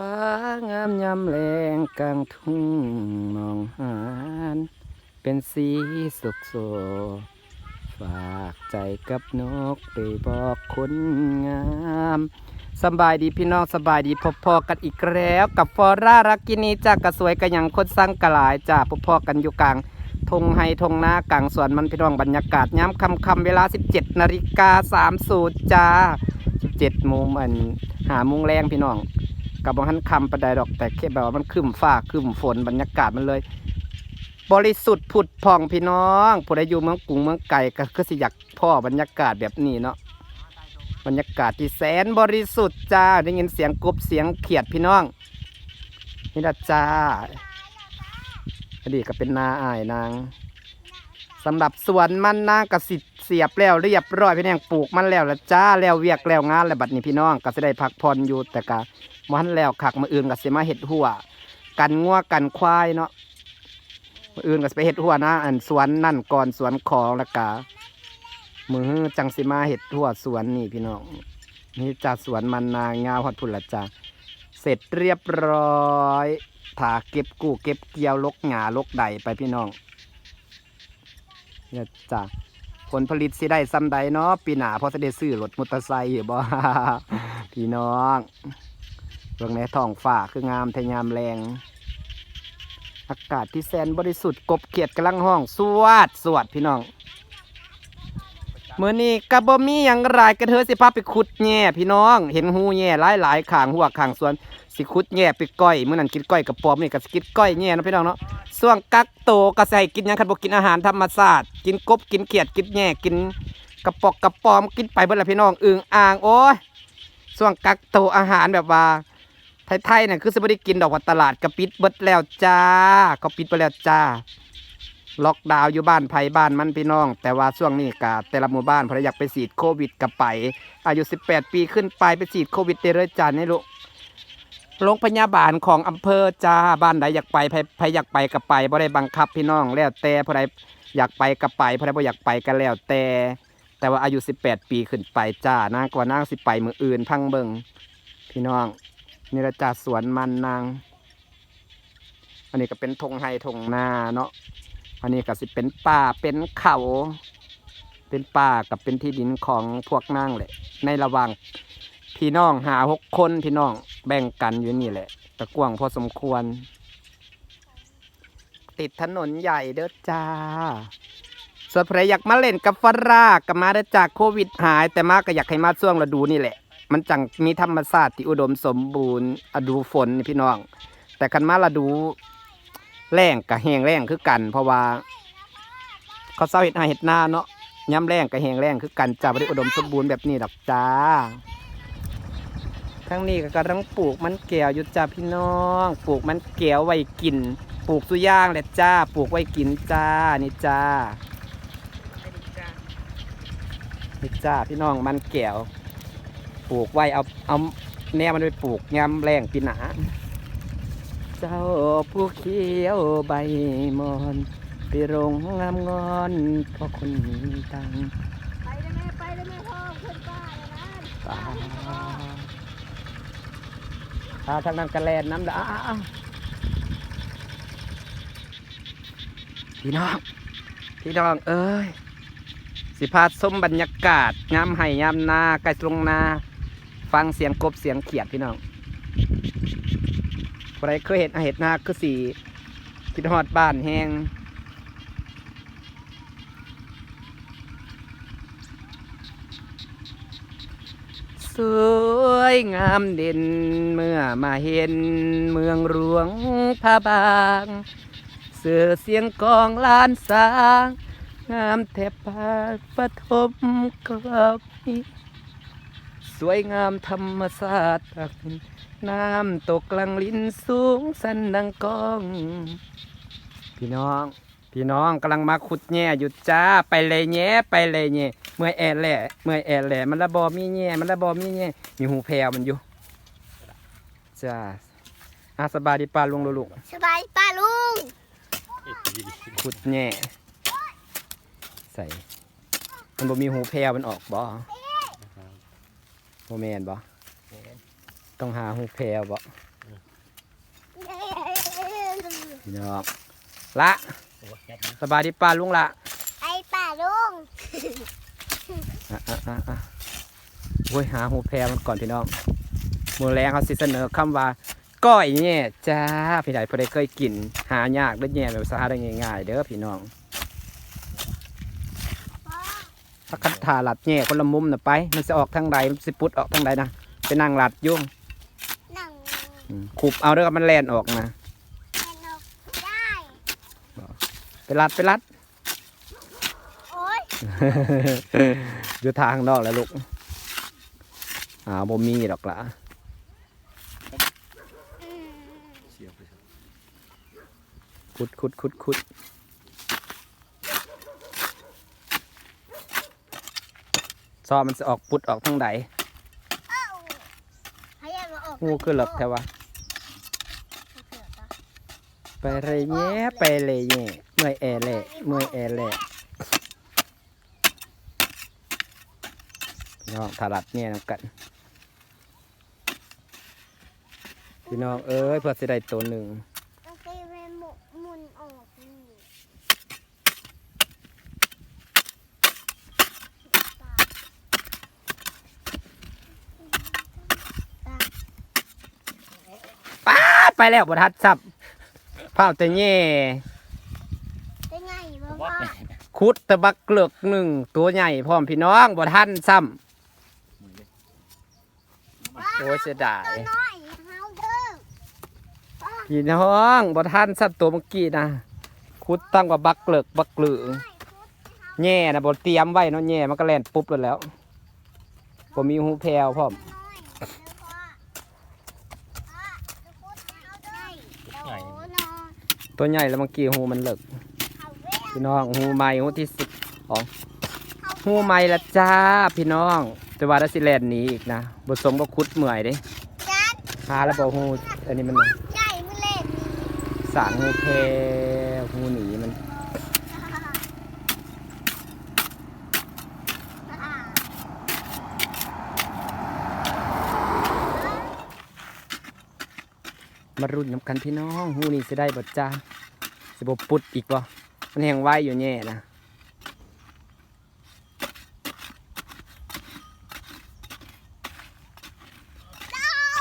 ฟ้างามยามแรงกลางทุ่งมองหานเป็นสีสุกโสฝากใจกับนกไปบอกคนงามสบายดีพี่น้องสบายดีพบพอกันอีกแล้ว กับฟอร่ารักกินีจากกระสวยกันยังคนสร้างกระหลายจ้าพบพอกันอยู่กลางทงไฮทงนากลางสวนมันพี่น้องบรรยากาศย้ำคำคำเวลา 17นาฬิกา30จ้า 17โมงอันหาโมงแรงพี่น้อง กับบางท่านคำประใดดอกแต่แค่แบบว่ามันครึ้มฟ้าครึ้มฝนบรรยากาศมันเลย บริสุทธิ์ผุดผ่องพี่น้องผู้ใดอยู่เมืองกรุงเมืองไก่ก็คือสิอยากพ่อบรรยากาศแบบนี้เนาะบรรยากาศที่แสนบริสุทธิ์จ้าได้ยินเสียงกบเสียงเขียดพี่น้องนี่ละจ้าอดีตก็เป็นนาอายนางสำหรับสวนมันนางกสิเสียบแล้วเรียบร้อยพี่แนงปลูกมันแล้วละจ้าแล้วเวียกแล้วงานแล้วบัดนี้พี่น้องก็สิได้พักผ่อนอยู่แต่ก็ มันแล้วขักมาอื่นก็สิมาเห็ดหัว กันงัวกันควายเนาะมื้ออื่นก็สิไปเห็ดหัวนะ อันสวนนั่นก่อนสวนของล้วก็มือจังสิมาเห็ดหัวสวนนี่พี่น้องนี่จ้าสวนมันนางาวฮอดพุ่นละจ้าเสร็จเรียบร้อยถาเก็บกู้เก็บเกี่ยวลกหงาลกใดไปพี่น้องเนี่ยจ้าผลผลิตสิได้ซ้ำใดเนาะปีหน้าพอจะได้ซื้อรถมอเตอร์ไซค์อยู่บ่พี่น้อง เรื่องในท้องฟ้าคืองามทยามแรง อากาศที่แสนบริสุทธิ์กบเขียดกำลังห้อง สวดสวดพี่น้องเมื่อนี้กระบอมีอย่างไรกระเทอสิพาไปขุดแง่พี่น้อง เห็นหูแง่หลายหลายขางหัวขางสวนสิขุดแง่ไปก้อยเมื่อนั้นกินก้อยกับปอมนี่ก็สิกินก้อยแง่นะพี่น้องเนาะส่วงกักโตก็ใส่กินยังคันบกินอาหารธรรมชาติกินกบกินเขียดกินแง่กินกระปอกกระปอมกินไปเบิดละพี่น้องอึ่งอ่างโอ้ยส่วงกักโตอาหารแบบว่า ไทยๆเนี่ยคือสิบ่ได้กินดอกว่าตลาดก็ปิดเบิดแล้วจ้า ก็ปิดไปแล้วจ้า ล็อกดาวน์อยู่บ้านไผบ้านมันพี่น้อง แต่ว่าช่วงนี้กะแต่ละหมู่บ้านเพนอยากไปฉีดโควิดกับไป อายุ 18 ปีขึ้นไปไปฉีดโควิดได้เลยจ้านี่ลูกโรงพยาบาลของอำเภอจ้าบ้านใดอยากไปไผไผอยากไปกับไปบ่ได้บังคับพี่น้องแล้วแต่ผู้ใดอยากไปกับไปผู้ใดบ่อยากไปก็แล้วแต่ แต่ว่าอายุ 18 ปีขึ้นไปจ้านางกว่านางสิไปมืออื่นพังเบิงพี่น้อง นี่ละจ่าสวนมันนาง อันนี้ก็เป็นทงไฮทงนาเนาะ อันนี้ก็สิเป็นป่าเป็นเขา เป็นป่ากับเป็นที่ดินของพวกนางแหละ ในระหว่างพี่น้องหาหกคนพี่น้องแบ่งกันอยู่นี่แหละตะกวงพอสมควร ติดถนนใหญ่เด้อจ้าส่วนใครอยากมาเล่นกับฟราก็มาได้จากโควิดหาย แต่มาก็อยากให้มาช่วงฤดูนี่แหละ มันจังมีธรรมชาติที่อุดมสมบูรณ์อดูฝนนี่พี่น้อง แต่คันมาละดูแรงกับแหงแรงคือกัน เพราะว่า เขาเศร้าเห็ดหาเห็ดหน้าเนาะย้ำแรงกับแหงแรงคือกันจ้าไม่ได้อุดมสมบูรณ์แบบนี้ดอกจ้าทั้งนี้ก็กำลังปลูกมันแก้วอยู่จ้าพี่น้อง ปลูกมันแก้วไว้กิน ปลูกสุย่างแหละจ้า ปลูกไว้กินจ้านี่จ้านี่จ้าพี่น้องมันแก้ว ปลูกไว้เอาเอาแนวมันไปปลูกยำแรงปีหนา เจ้าผู้เขียวใบมอนไปรงงามงอนเพราะคนมีตังไปได้ไหมไปได้ไหมพ่อขึ้นป้าเลยนะป้าพาทางนั้นกระแลนน้ำดาอ้าวพี่น้อง พี่น้องเอ้ย สิพาส้มบรรยากาศงามไห่งามนาไก่ตรงนา ฟังเสียงกบเสียงเขียดพี่น้องใครเคยเห็นเห็ดนาคือสีคิดฮอดบ้านแหงสวยงามเด่นเมื่อมาเห็นเมืองหลวงพระบางเสือเสียงกองลานสาง งามแทบปาปฐมกลับนี้ วยงามธรรมศาสตร์ตักน้ำตกกลางลิ้นสูงสันดังกอง พี่น้อง พี่น้องกำลังมาขุดแง่อยู่จ้าไปเลยแง่ไปเลยแง่เมื่อยแอแหล่เมื่อยแอแหล่มันละบอมีแง่มันละบอมีแง่มีหูแพรวมันอยู่จ้าอาสบายดีป้าลุงลูกสบายป้าลุงขุดแง่ใส่มันบ่มีหูแพรวมันออกบ่ โมแมนบ่ต้องหาหุแพรบ่พี่น้องละสบายดีป่าลุงละไอป่าลุงอะอะอะโว้ยหาหูแพรมันก่อนพี่น้องมือแรงเขาสิเสนอคำว่าก้อยเนี่ยจ้าพี่ใหญ่พอได้เคยกินหายากได้แย่แบบสาได้ง่ายๆเด้อพี่น้อง ถ้าคัดถาหลัดแย่คนละมุมน่ะไป มันจะออกทางใดมันสิปุดออกทางใดนะไปนั่งหลัดอยุ่งหนังอืมขุบเอาเด้อมันแลนออกนะแอนออกได้ไปรัดไปรัด โอ๊ยอยู่ทางข้างนอกแล้วลูกอ่าบ่มีดอกละอืมขุดขุดขุดขุด ซอมันจะออกปุดออกทางใดเอ้าให้ยายมาออกงูคือหลักแท้วะไปเลยแย่ไปเลยแย่เมื่อยแอแหละเมื่อยแอแหละน้องถลัดเนี่ยนกันพี่น้องเอ้ยเพื่อสิได้ตัวหนึ่ง โอเคเป็นหมุนหมุนออกนี่ตา ป้าดไป แล้วบทัดซับเผาแต่แย่เป็นไงบ้างพ่อคุดตะบักเกลือกหนึ่งตัวใหญ่พร้อมพี่น้องบ่ทันซ้ำโอ้ยเสียดายตัวน้อยเฮาเด้อพี่น้องบ่ทันซ้ำตัวเมื่อกี้นะคุดตั้งว่าบักเกลือกบักเกลือแย่นะบ่เตรียมไว้เนาะแย่มันก็แล่นปุ๊บเลยแล้วบ่มีหูแพรวพร้อม ตัวใหญ่แล้วเมื่อกี้หูมันเหลิกพี่น้องหูใหม่หูที่สิบอ๋อหูใหม่ละจ้าพี่น้องแต่ว่าได้สิแลนหนีอีกนะบทสมก็คุดเมื่อยเด้พาแล้วบอกหูอันนี้มันสางหูแพรหูหนี มารุ่นน้ำกันพี่น้องหูนี่สิได้บทจ้าสิบปุดอีกบ่มันแหงไว้อยู่แน่นะ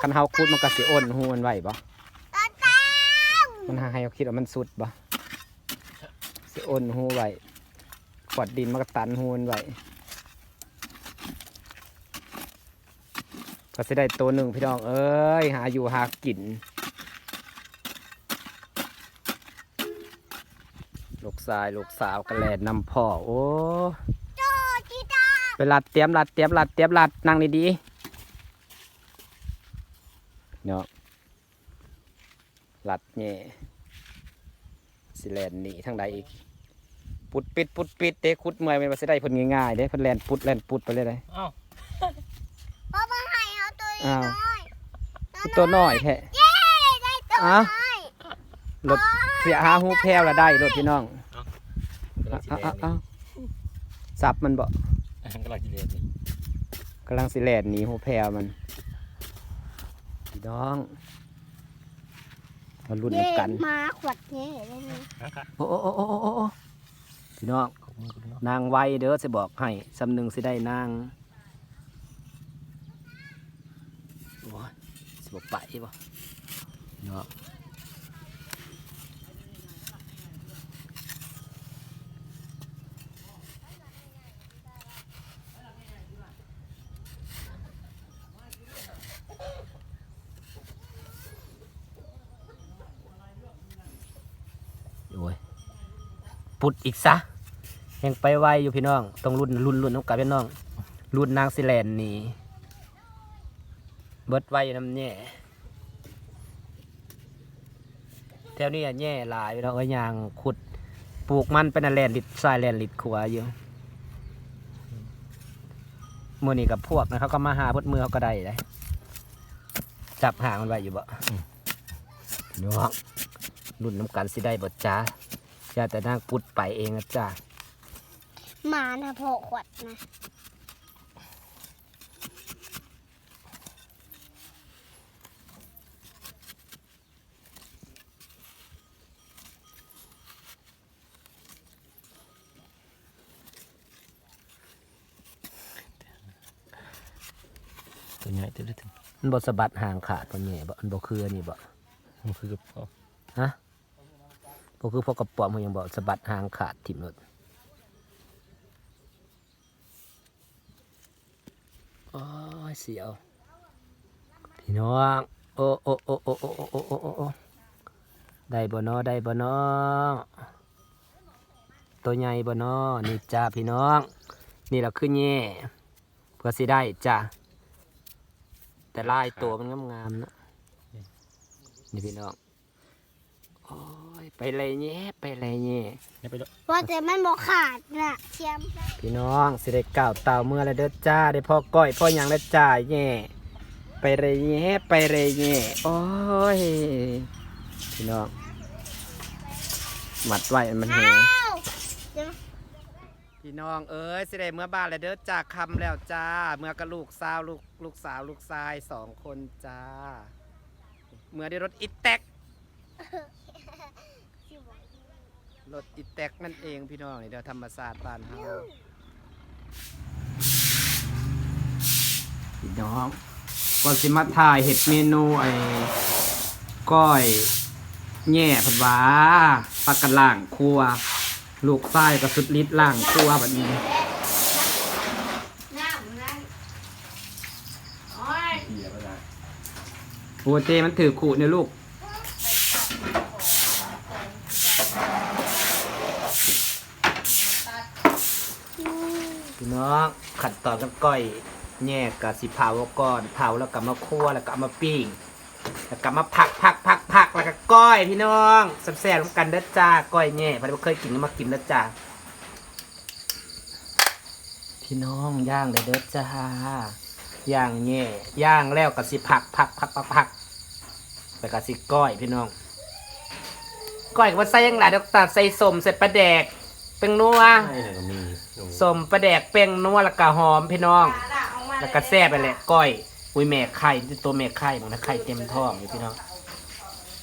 คันเฮาคุดมันก็สิอ้นหูมันไหวบ่มันหาให้เขาคิดว่ามันสุดบ่สิอ้นหูไหว้ขวดดินมันก็ตันหูมันไหวก็สิได้ตัวหนึ่งพี่น้องเอ้ยหาอยู่หากินายลูกสาวกระแลดนำพ่อโอ้ไปรัดเตรียมรัดเตรียมรัดเตรียมรัดนั่งดีๆเนาะรัดแง่สิแลนหนีทางใดอีก ปุดปิดปุดปิดเด้คุดเมื่อยมันบ่สิได้เพิ่นง่ายๆเด้เพิ่นแลนปุดแลนปุดไปเลยได้อ้าวพ่อมาให้เอาตัวอ้าวน้อยคือตัวน้อยแท้เย้ได้ตัวอ้าวน้อยรถเสียหาหูแพรวละได้รถพี่น้องกำ ลังสิเอ้าแลเอ้านเอ้าสับมันบ่นี่กำลังสิแลนนี่กำลังสิแลนหนีหูแพรวมันพี่น้องมาลุ้นเย้กันมาขวดเย้ได้ไหมนะครับโอ้โอ้โอ้โอ้โอ้โอ้พี่น้องขอบมือคุณเนาะนางไวเด้อสิบอกให้สำนึงสิได้นางโอ้ยสิบอกไปบ่เนาะ ปุดอีกซะยังไปไวอยู่พี่น้องต้องรุ่นรุ่นรุ่นน้องกับพี่น้อง รุ่นนางสิแลนนี่เบิดไวอยู่น้ำแย่แถวนี้อะแย่หลายพี่น้องเอ้ยยางขุดปลูกมันเป็นอะแลนลิดทรายแลนลิดขัวอยู่มือนี่กับพวกนะเขาก็มาหาพดมือเขาก็ได้เลยจับหางมันไว้อยู่บ่พี่น้องรุ่นน้ำกันสิได้บดจ้า จ้าแต่นางปุดไปเองนะจ้ะมานะพอขวดนะตัวใหญ่ตัวเล็กมันบอสบัดห่างขาดตัวใหญ่บ่มันบอคืออันนี้บ่มันคือกระเพอฮะ บ่คือพวกระป๋อมเขายังบ่สะบัดหางขาดถิ่มรถโอ้ยเสียว พี่น้อง โอ้โอ้โอ้โอ้โอ้โอ้โอ้โอ้โอ้ได้บ่น้อได้บ่น้อตัวใหญ่บ่น้อนี่จ้าพี่น้อง นี่เราขึ้นแย่เพื่อสิได้จ้าแต่ลายตัวมันงามๆนะนี่พี่น้องโอ้ ไปเลยแย่ไปเลยแย่เนี่ยไปแล้วว่าแต่มันบอกขาดน่ะเทียมพี่น้องสิได้ก่าวเต่าเมื่อแล้วเด้อจ้าได้พ่อก้อยพ่อหยังแล้วจ้าแย่ไปเลยแย่ไปเลยแย่โอ้ยพี่น้องมัดไว้มันแหงอ้าวเดี๋ยวพี่น้องเอ้ยสิได้เมื่อบ้านแล้วเด้อจ้าคำแล้วจ้า เมื่อกับลูกสาวลูกลูกสาวลูกชายสองคนจ้า เมื่อได้รถอิแตก รถอิแตกนั่นเองพี่น้องนี่เดี๋ยวธรรมศาสตร์บ้านเฮาพี่น้องก่อนสิมาถ่ายเห็ดเมนูไอ้ก้อยแง่ผัดหวาปลากระล่างครัว ลูกไส้กับสุดฤทธิ์ล่างครัวแบบนี้โอเจมันถือขู่เนี่ยลูก พี่น้อง ขัดตอนกับก้อยแยกกับสิเผาก่อนเผาแล้วก็มาคั่วแล้วก็มาปิ้งแล้วก็มาผักผักผักผักแล้วก็ก้อยพี่น้องแซ่บๆร่วมกันเด้อจ้าก้อยแง่พอดีเคยกินก็มากินเด้อจ้าพี่น้องย่างเลยเด้อจ้าย่างแง่ย่างแล้วก็สิผักผักผักผักผักแล้วก็สิก้อยพี่น้องก้อยก็ว่าใส่ยังหลายดอกตาใส่สมใส่ปลาแดก เป็นนัวไม่เลยก็มีลงสมปลาแดกเป้งนัวแล้วก็หอมพี่น้อง แล้วก็แซ่บไปแหละก้อยอุ้ยแม่ไข่ที่ตัวแม่ไข่มันนะไข่เต็มท้องอยู่พี่น้อง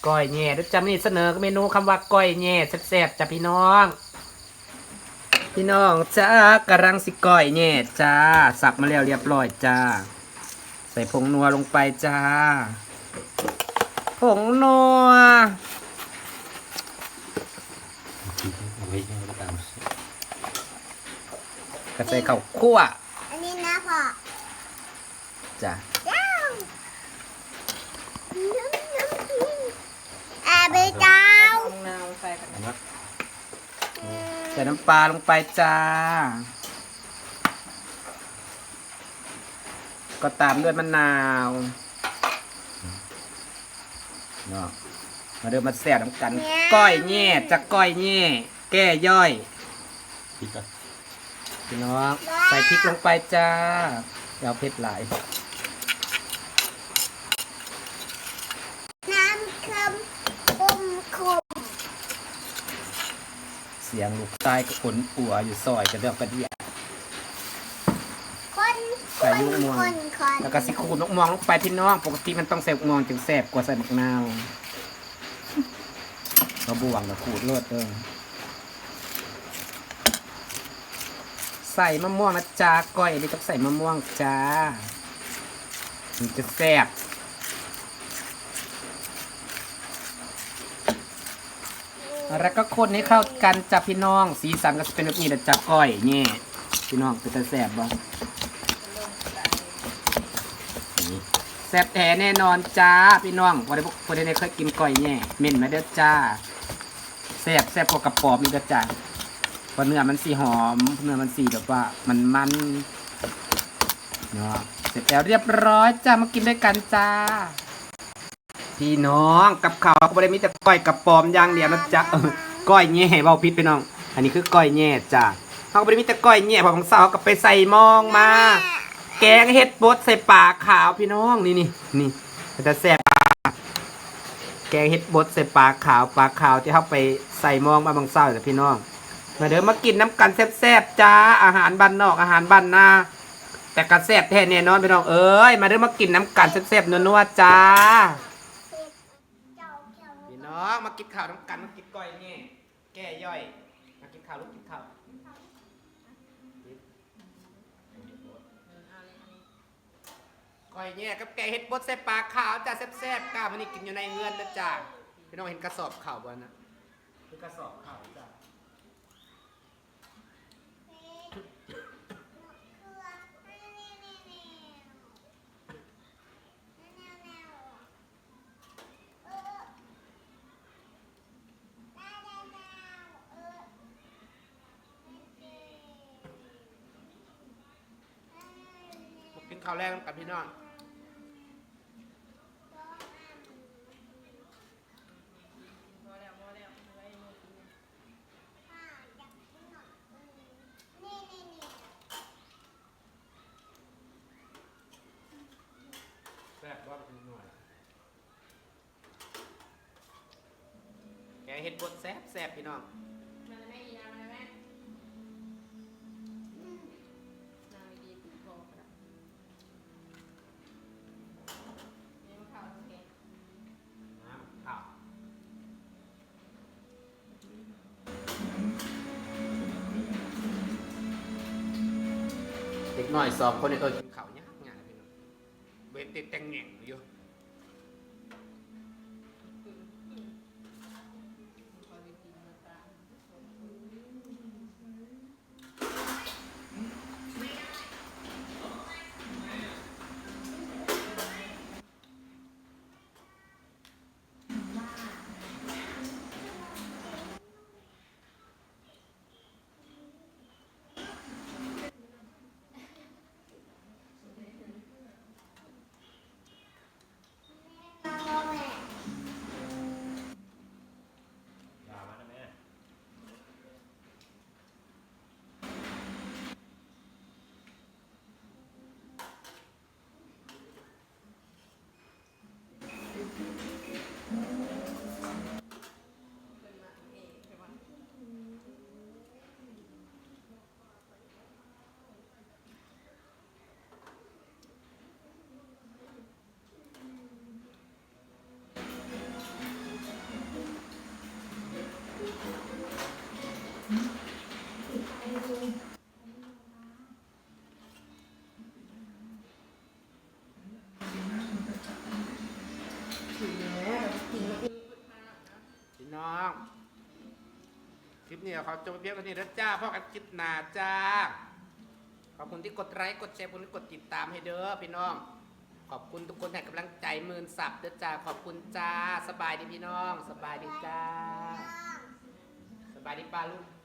ก้อยแง่เดี๋ยวจะมีเสนอเมนูคำว่าก้อยแง่แซ่บๆจ้ะพี่น้อง พี่น้องจ้ากำลังสิก้อยแง่จ้า สับมาแล้วเรียบร้อยจ้า ใส่ผงนัวลงไปจ้า ผงนัว เอาไว้ให้ก็ตาม ก็ใส่ข้าวคั่วอันนี้นะพ่อจ้ะจ้าวอาเบเจ้าเอามาใส่น้ำปลาลงไปจ้า ก็ตามด้วยมะนาวเนาะมาเดินมาแซ่บน้ำกัน ก้อยแง่จะก้อยแง่แก้ย่อยพริกก่อน พี่น้องใส่พริกลงไปจ้าเดี๋ยวเผ็ดหลายน้ำเค็มคุมคุมเสียงลูกใต้ก็ขนอัวอยู่ซอยจะเดือกกระเดียคนใส่ลูกม่วงคนคนแล้วก็สิขูดมะม่วงลงไปพี่น้อง ปกติมันต้องใส่มะม่วงจึงแซ่บกว่าใส่มะนาวกระบวงกับขูดเลือดเด้อ ใส่มะม่วงนะจ้าก้อยนี่ต้องใส่มะม่วงจ้ามันจะแซ่บแล้วก็คนให้เข้ากันจับพี่น้อง สีสันก็จะเป็นแบบนี้นะจ้าก้อยนี่พี่น้องเป็นตาแซ่บบ่แซ่บแท้แน่นอนจ้าพี่น้องวันนี้พวกนี้เคยกินก้อยแง่เม่นมาเด้อจ้าแซ่บแซ่บกว่ากระปอบนี่ก็จ้า เพราะเนื้อมันสีหอม เนื้อมันสีแบบว่ามันมันเนาะเสร็จแล้วเรียบร้อยจ้ามากินด้วยกันจ้า พี่น้องกับข้าวก็ไม่ได้มีแต่ก้อยกระปอมอย่างเดียวนะจ๊ะเออก้อยแง่เบาพิษพี่น้อง อันนี้คือก้อยแง่จ้าเขาก็ไม่ได้มีแต่ก้อยแง่พอของสาวเขาก็ไปใส่มองมา แกงเห็ดบดใส่ปลาขาวพี่น้องนี่นี่นี่จะแซ่บแกงเห็ดบดใส่ปลาขาวปลาขาวที่เขาไปใส่มองมาบางเศร้าจ้ะพี่น้อง มาเดี๋ยวมากินน้ำกันแซ่บๆจ้าอาหารบ้านนอกอาหารบ้านนาแต่กระแซ่บแท้แน่นอนพี่น้องเอ้ยมาเดี๋ยวมากินน้ำกันแซ่บๆนัวๆจ้าพี่น้องมากินข้าวน้ำกันมากินก้อยนี่แก้ย่อยมากินข้าวลูกกินข้าวกคอยแย่ยกับแกเห็ดบดใส่ปลาขาวจ้าแซ่บๆกล้ามันนี่กินอยู่ในเฮือนนะจ้าพี่น้องเห็นกระสอบข่าวบ่นะคือกระสอบข่าวจ้า เฮ้ยเครือแนวแนวแนวแนวแนวเออแนวแนวแนวเออโอเคแนวแนว กิน ข้าวแรกกับพี่น้องพอแล้วพอแล้วไว้มือกินค่ะอยากกินหน่อยอืมนี่นี่นี่แซ่บว่าเป็นหน่อยแกเห็ดบดแซ่บแซ่บพี่น้อง สองคนนี่เออกินข้าวยากงานพี่น้องเบ็ดติดแต่งแหน่งอยู่ พี่น้อง คลิปนี้ขอจบเพียงเท่านี้แล้วจ้าพ่อกันคลิปหน้าจ้า ขอบคุณที่กดไลค์กดแชร์คุณที่กดติดตามให้เด้อพี่น้อง ขอบคุณทุกคนให้กำลังใจหมื่นสับเด้อจ้าขอบคุณจ้า สบายดีพี่น้อง สบายดีจ้า สบายดีป้าลุง